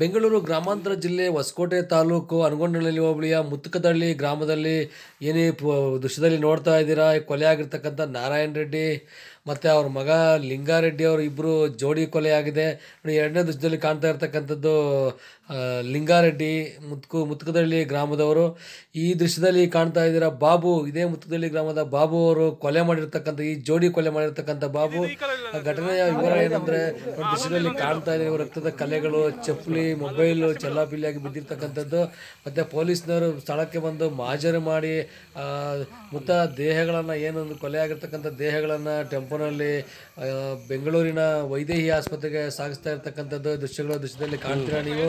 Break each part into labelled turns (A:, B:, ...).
A: ಬೆಂಗಳೂರು ಗ್ರಾಮಾಂತರ ಜಿಲ್ಲೆ ಹೊಸಕೋಟೆ ತಾಲೂಕು ಅನಗೊಂಡನಹಳ್ಳಿ ಹೋಬಳಿಯ ಮುತ್ತುಕದಹಳ್ಳಿ ಗ್ರಾಮದಲ್ಲಿ ಏನೇ ದೃಶ್ಯದಲ್ಲಿ ನೋಡ್ತಾ ಇದ್ದೀರಾ? ಕೊಲೆ ಆಗಿರ್ತಕ್ಕಂಥ ನಾರಾಯಣ ರೆಡ್ಡಿ ಮತ್ತು ಅವ್ರ ಮಗ ಲಿಂಗಾರೆಡ್ಡಿ ಅವರು ಇಬ್ಬರು ಜೋಡಿ ಕೊಲೆ ಆಗಿದೆ. ನೋಡಿ, ಎರಡನೇ ದೃಶ್ಯದಲ್ಲಿ ಕಾಣ್ತಾ ಇರ್ತಕ್ಕಂಥದ್ದು ಲಿಂಗಾರೆಡ್ಡಿ ಮುತ್ಕು ಮುತ್ಕದಹಳ್ಳಿ ಗ್ರಾಮದವರು. ಈ ದೃಶ್ಯದಲ್ಲಿ ಕಾಣ್ತಾ ಇದ್ದೀರಾ ಬಾಬು, ಇದೇ ಮುತ್ಕದಹಳ್ಳಿ ಗ್ರಾಮದ ಬಾಬು ಅವರು ಕೊಲೆ ಮಾಡಿರ್ತಕ್ಕಂಥ, ಈ ಜೋಡಿ ಕೊಲೆ ಮಾಡಿರ್ತಕ್ಕಂಥ ಬಾಬು. ಘಟನೆಯ ವಿವರ ಏನಂದ್ರೆ ದೃಶ್ಯದಲ್ಲಿ ಕಾಣ್ತಾ ಇದೆ ರಕ್ತದ ಕಲೆಗಳು, ಚಪ್ಪಲಿ ಮೊಬೈಲು ಚೆಲ್ಲಾಪಿಲ್ಲಿಯಾಗಿ ಬಿದ್ದಿರ್ತಕ್ಕಂಥದ್ದು. ಮತ್ತೆ ಪೊಲೀಸ್ನವರು ಸ್ಥಳಕ್ಕೆ ಬಂದು ಮಾಜರು ಮಾಡಿ ಮೃತ ದೇಹಗಳನ್ನು ಏನೊಂದು ಕೊಲೆ ಆಗಿರ್ತಕ್ಕಂಥ ದೇಹಗಳನ್ನು ಟೆಂಪೋನಲ್ಲಿ ಬೆಂಗಳೂರಿನ ವೈದೇಹಿ ಆಸ್ಪತ್ರೆಗೆ ಸಾಗಿಸ್ತಾ ಇರ್ತಕ್ಕಂಥದ್ದು ದೃಶ್ಯಗಳ ದೃಶ್ಯದಲ್ಲಿ ಕಾಣ್ತೀರಾ ನೀವು?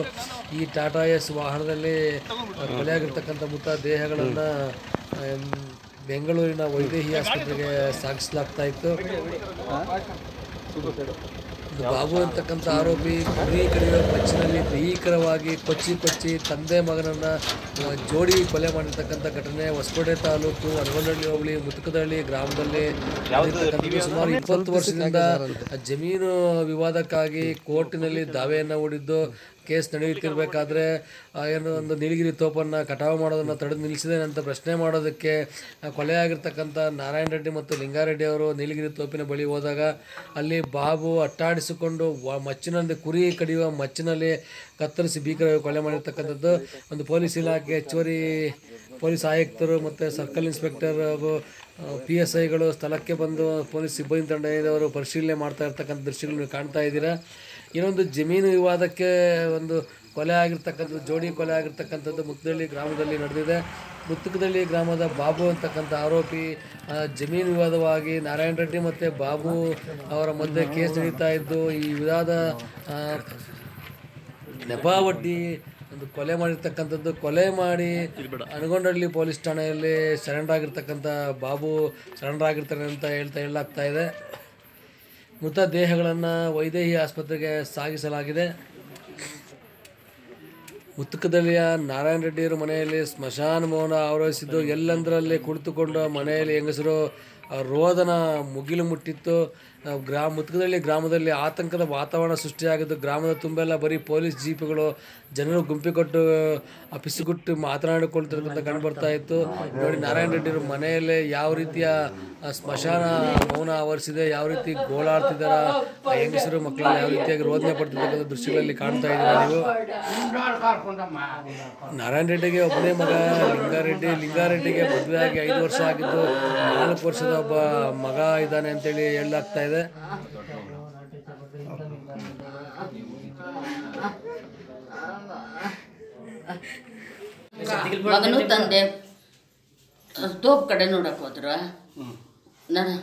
A: ಈ ಟಾಟಾ ಎಸ್ ವಾಹನದಲ್ಲಿ ಕೊಲೆಯಾಗಿರ್ತಕ್ಕಂಥ ಮೃತ ದೇಹಗಳನ್ನು ಬೆಂಗಳೂರಿನ ವೈದೇಹಿ ಆಸ್ಪತ್ರೆಗೆ ಸಾಗಿಸಲಾಗ್ತಾ ಇತ್ತು. ಬಾಬು ಅಂತಕ್ಕಂಥ ಆರೋಪಿ ಕುರಿ ಕಡಿಯುವ ಪಚ್ಚಿನಲ್ಲಿ ಭೀಕರವಾಗಿ ಕೊಚ್ಚಿ ಕೊಚ್ಚಿ ತಂದೆ ಮಗನನ್ನ ಜೋಡಿ ಕೊಲೆ ಮಾಡಿರ್ತಕ್ಕಂಥ ಘಟನೆ ಹೊಸಕೋಟೆ ತಾಲೂಕು ಅನಗೊಂಡಳ್ಳಿ ಹೋಬಳಿ ಮುತುಕದಹಳ್ಳಿ ಗ್ರಾಮದಲ್ಲಿ. ಸುಮಾರು ಇಪ್ಪತ್ತು ವರ್ಷದಿಂದ ಜಮೀನು ವಿವಾದಕ್ಕಾಗಿ ಕೋರ್ಟಿನಲ್ಲಿ ದಾವೆಯನ್ನು ಹೂಡಿದ್ದು. ಕೇಸ್ ನಡೆಯುತ್ತಿರಬೇಕಾದ್ರೆ ಏನು ಒಂದು ನೀಲಗಿರಿ ತೋಪನ್ನು ಕಟಾವು ಮಾಡೋದನ್ನು ತಡೆದು ನಿಲ್ಲಿಸಿದೆ ಅಂತ ಪ್ರಶ್ನೆ ಮಾಡೋದಕ್ಕೆ ಕೊಲೆ ಆಗಿರ್ತಕ್ಕಂಥ ನಾರಾಯಣ ರೆಡ್ಡಿ ಮತ್ತು ಲಿಂಗಾರೆಡ್ಡಿ ಅವರು ನೀಲಗಿರಿ ತೋಪಿನ ಬಳಿ ಹೋದಾಗ, ಅಲ್ಲಿ ಬಾಬು ಅಟ್ಟಾಡಿಸಿಕೊಂಡು ಮಚ್ಚಿನಲ್ಲಿ ಕುರಿ ಕಡಿಯುವ ಮಚ್ಚಿನಲ್ಲಿ ಕತ್ತರಿಸಿ ಭೀಕರವಾಗಿ ಕೊಲೆ ಮಾಡಿರ್ತಕ್ಕಂಥದ್ದು. ಒಂದು ಪೊಲೀಸ್ ಇಲಾಖೆ ಹೆಚ್ಚುವರಿ ಪೊಲೀಸ್ ಆಯುಕ್ತರು ಮತ್ತು ಸರ್ಕಲ್ ಇನ್ಸ್ಪೆಕ್ಟರ್ ಹಾಗೂ ಪಿ ಎಸ್ ಐಗಳು ಸ್ಥಳಕ್ಕೆ ಬಂದು ಪೊಲೀಸ್ ಸಿಬ್ಬಂದಿ ತಂಡದವರು ಪರಿಶೀಲನೆ ಮಾಡ್ತಾ ಇರ್ತಕ್ಕಂಥ ದೃಶ್ಯಗಳು ನೀವು ಕಾಣ್ತಾ ಇದ್ದೀರಾ. ಇನ್ನೊಂದು ಜಮೀನು ವಿವಾದಕ್ಕೆ ಒಂದು ಕೊಲೆ ಆಗಿರ್ತಕ್ಕಂಥದ್ದು, ಜೋಡಿ ಕೊಲೆ ಆಗಿರ್ತಕ್ಕಂಥದ್ದು ಮುತ್ತದಳ್ಳಿ ಗ್ರಾಮದಲ್ಲಿ ನಡೆದಿದೆ. ಮುತ್ತಕದಳ್ಳಿ ಗ್ರಾಮದ ಬಾಬು ಅಂತಕ್ಕಂಥ ಆರೋಪಿ ಜಮೀನು ವಿವಾದವಾಗಿ ನಾರಾಯಣ ರೆಡ್ಡಿ ಮತ್ತು ಬಾಬು ಅವರ ಮಧ್ಯೆ ಕೇಸ್ ನಡೀತಾ ಇದ್ದು, ಈ ವಿವಾದ ನೆಪಾವಡ್ಡಿ ಒಂದು ಕೊಲೆ ಮಾಡಿರ್ತಕ್ಕಂಥದ್ದು ಕೊಲೆ ಮಾಡಿ ಅನಗೊಂಡಳ್ಳಿ ಪೊಲೀಸ್ ಠಾಣೆಯಲ್ಲಿ ಸರೆಂಡರ್ ಆಗಿರ್ತಕ್ಕಂಥ ಬಾಬು ಸರೆಂಡರ್ ಆಗಿರ್ತಾನೆ ಅಂತ ಹೇಳ್ತಾ ಹೇಳಲಾಗ್ತಾ ಇದೆ. ಮೃತ ದೇಹಗಳನ್ನು ವೈದೇಹಿ ಆಸ್ಪತ್ರೆಗೆ ಸಾಗಿಸಲಾಗಿದೆ. ಮುತ್ತಕದಲ್ಲಿಯ ನಾರಾಯಣ ರೆಡ್ಡಿಯವರ ಮನೆಯಲ್ಲಿ ಸ್ಮಶಾನ ಮೌನ ಆವರಿಸಿದ್ದು, ಎಲ್ಲಂದ್ರಲ್ಲಿ ಕುಳಿತುಕೊಂಡು ಮನೆಯಲ್ಲಿ ಹೆಂಗಸರು ರೋದನ ಮುಗಿಲು ಮುಟ್ಟಿತ್ತು. ಗ್ರಾಮ ಮುತ್ಕದಳ್ಳಿ ಗ್ರಾಮದಲ್ಲಿ ಆತಂಕದ ವಾತಾವರಣ ಸೃಷ್ಟಿಯಾಗಿದ್ದು, ಗ್ರಾಮದ ತುಂಬೆಲ್ಲ ಬರೀ ಪೊಲೀಸ್ ಜೀಪ್ಗಳು, ಜನರು ಗುಂಪಿಕೊಟ್ಟು ಪಿಸುಗುಟ್ಟು ಮಾತನಾಡಿಕೊಳ್ತಿರ್ತಕ್ಕಂಥ ಕಂಡು ಬರ್ತಾ ಇತ್ತು. ನೋಡಿ, ನಾರಾಯಣ ರೆಡ್ಡಿಯವರು ಮನೆಯಲ್ಲೇ ಯಾವ ರೀತಿಯ ಸ್ಮಶಾನ ಮೌನ ಆವರಿಸಿದೆ, ಯಾವ ರೀತಿ ಗೋಳಾಡ್ತಿದ್ದಾರ ಹೆಂಗಸರು ಮಕ್ಕಳು ಯಾವ ರೀತಿಯಾಗಿ ರೋದನೆ ಪಡ್ತಿರ್ತಕ್ಕಂಥ ದೃಶ್ಯಗಳಲ್ಲಿ ಕಾಣ್ತಾ ಇದ್ದೀರಾ ನೀವು? ನಾರಾಯಣ ರೆಡ್ಡಿಗೆ ಒಬ್ಬನೇ ಮಗ ಲಿಂಗಾರೆಡ್ಡಿ ಲಿಂಗಾರೆಡ್ಡಿಗೆ ಮದುವೆ ಆಗಿ ಐದು ವರ್ಷ ಆಗಿದ್ದು ನಾಲ್ಕು ವರ್ಷದ ಒಬ್ಬ ಮಗ ಇದ್ದಾನೆ ಅಂತೇಳಿ ಹೇಳಲಾಗ್ತಾ ಇದೆ.
B: ಮಗನೂ ತಂದೆ. ತೋಪ್ ಕಡೆ ನೋಡಕ್ಕೆ ಹೋದ್ರ? ನಾನು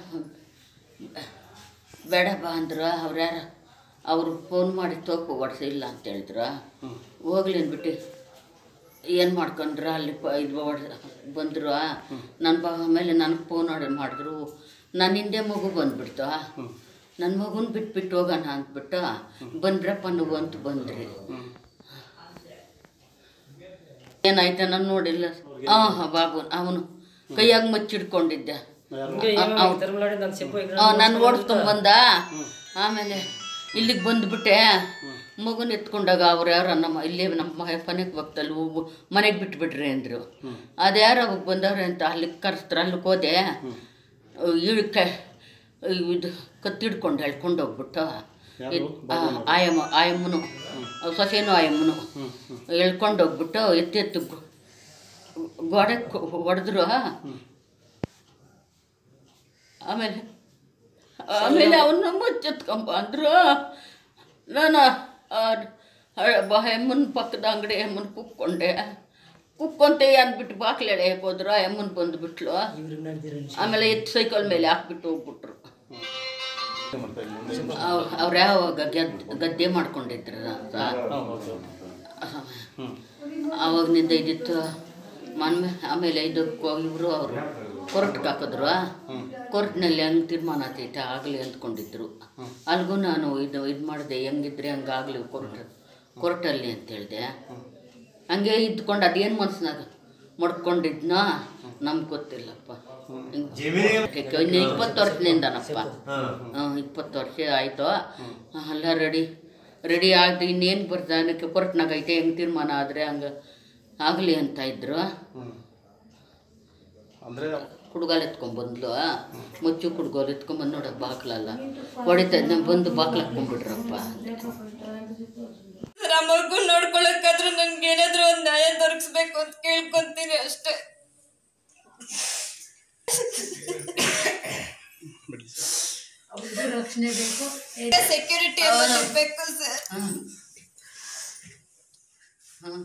B: ಬೇಡ ಬಾ ಅಂದ್ರು ಅವ್ರು ಯಾರು ಅವರು ಫೋನ್ ಮಾಡಿ ತೋಪು ಇಲ್ಲ ಅಂತ ಹೇಳಿದ್ರು. ಹೋಗ್ಲಿ ಅಂದ್ಬಿಟ್ಟು ಏನು ಮಾಡ್ಕೊಂಡ್ರ? ಅಲ್ಲಿ ಪ ಇದು ಹೊಡ್ ಬಂದರು. ನನ್ನ ಬಾ ಆಮೇಲೆ ನನಗೆ ಫೋನ್ ಆರ್ಡರ್ ಮಾಡಿದ್ರು. ನನ್ನ ಹಿಂದೆ ಮಗು ಬಂದ್ಬಿಡ್ತು. ನನ್ನ ಮಗುನ ಬಿಟ್ಬಿಟ್ಟು ಹೋಗೋಣ ಅಂದ್ಬಿಟ್ಟು. ಬಂದ್ರಪ್ಪ ನೀವು ಅಂತ ಬಂದ್ರಿ. ಏನಾಯ್ತ? ನಾನು ನೋಡಿಲ್ಲ. ಹಾಂ ಹಾಂ ಬಾಬು ಅವನು ಕೈಯಾಗ ಮಚ್ಚಿಡ್ಕೊಂಡಿದ್ದೆ. ನಾನು ಓಡಿಸ್ಕೊಂಬಂದ ಆಮೇಲೆ ಇಲ್ಲಿಗೆ ಬಂದುಬಿಟ್ಟೆ. ಮಗುನ ಎತ್ಕೊಂಡಾಗ ಅವ್ರು ಯಾರು ನಮ್ಮ ಇಲ್ಲೇ ನಮ್ಮ ಮನೆಗೆ ಪಕ್ಕದಲ್ಲಿ ಹೋಗು ಮನೆಗೆ ಬಿಟ್ಬಿಟ್ರಿ ಅಂದರು. ಅದ್ಯಾರೋ ಬಂದವ್ರೆ ಅಂತ ಅಲ್ಲಿಗೆ ಕರೆಸ್ತಾರೆ ಅಲ್ಲಿಗೆ ಹೋದೆ. ಇಳಕ್ಕೆ ಇದು ಕತ್ತಿಡ್ಕೊಂಡು ಹೇಳ್ಕೊಂಡು ಹೋಗ್ಬಿಟ್ಟು. ಆಯಮ್ಮ ಆಯಮ್ಮನು. ಸೊಸೆನು ಆಯಮ್ಮನು. ಎಳ್ಕೊಂಡು ಹೋಗ್ಬಿಟ್ಟು. ಎತ್ತಿ ಎತ್ತು ಗೊ- ಗೋಡೆ ಹೊಡೆದ್ರು. ಆಮೇಲೆ ಆಮೇಲೆ ಅವನ್ನ ಮುಚ್ಚತ್ಕೊಂಬ ಅಂದ್ರು ನಾನು ಹೆಮ್ಮನ ಪಕ್ಕದ ಅಂಗಡಿ ಹೆಮ್ಮನ ಕುಕ್ಕೊಂಡೆ. ಕುಕ್ಕೊಂತೆ ಅಂದ್ಬಿಟ್ಟು ಬಾಕ್ಲೆಡೆ ಎಳೆಯಕ್ಕೆ ಹೋದ್ರು ಆ ಎಮ್ಮನ್ ಬಂದುಬಿಟ್ಲು ಆಮೇಲೆ ಎತ್ತು ಸೈಕಲ್ ಮೇಲೆ ಹಾಕ್ಬಿಟ್ಟು ಹೋಗ್ಬಿಟ್ರು. ಅವ್ರು ಯಾವಾಗ ಗದ್ದೆ ಗದ್ದೆ ಮಾಡ್ಕೊಂಡಿದ್ರು ಆವಾಗಿನಿಂದ ಇದಿತ್ತು. ಮನ್ಮೆ ಆಮೇಲೆ ಇದಕ್ಕೆ ಇವರು ಅವರು ಕೋರ್ಟ್ಗೆ ಹಾಕಿದ್ರು ಕೋರ್ಟ್ನಲ್ಲಿ ಹಂಗೆ ತೀರ್ಮಾನ ಆತೈತೆ, ಆಗಲಿ ಅಂದ್ಕೊಂಡಿದ್ರು. ಅಲ್ಗೂ ನಾನು ಇದು ಇದು ಮಾಡಿದೆ, ಹೆಂಗಿದ್ರೆ ಹಂಗಾಗಲಿ ಕೋರ್ಟ್, ಕೋರ್ಟಲ್ಲಿ ಅಂತ ಹೇಳಿದೆ. ಹಂಗೆ ಇದ್ಕೊಂಡು ಅದೇನು ಮನ್ಸಿನಾಗ ಮಡ್ಕೊಂಡಿದ್ನ? ನಮ್ಗೆ ಗೊತ್ತಿಲ್ಲಪ್ಪ. ಇನ್ನು ಇಪ್ಪತ್ತು ವರ್ಷದಿಂದನಪ್ಪ. ಇಪ್ಪತ್ತು ವರ್ಷ ಆಯಿತು. ಎಲ್ಲ ರೆಡಿ ರೆಡಿ ಆಗಿ ಇನ್ನೇನು ಬರ್ತಾನೆ ಕೋರ್ಟ್ನಾಗ ಐತೆ, ಹೆಂಗೆ ತೀರ್ಮಾನ ಆದರೆ ಹಂಗೆ ಆಗಲಿ ಅಂತ ಇದ್ರು.
C: ಅಂದ್ರೆ
B: ಕುಡ್ಗಾಲ್ ಎತ್ಕೊಂಡ್ಬಂದ್ಲು ಮುಚ್ಚು ಕುಡ್ಗೋಲ್ ಎತ್ಕೊಂಡ್ಬಂದು ನೋಡೋಕೆ ಬಾಕ್ಲಲ್ಲ. ಹೊಡಿತ ಬಂದು ಬಾಕ್ಲ ಹಾಕ್ಕೊಂಡ್ಬಿಟ್ರಪ್ಪ
D: ಆ ಮಗು ನೋಡ್ಕೊಳಕ್ಕಾದ್ರೂ ನನ್ಗೆ ಏನಾದ್ರೂ ಒಂದು ನ್ಯಾಯ ದೊರಕಿಸ್ಬೇಕು ಅಂತ ಕೇಳ್ಕೊಂತೀನಿ ಅಷ್ಟೇ. ಸೆಕ್ಯೂರಿಟಿ ಅನ್ನೋದು ಬೇಕು. ಸರ್
B: ಹಾಂ. ಹಾಂ.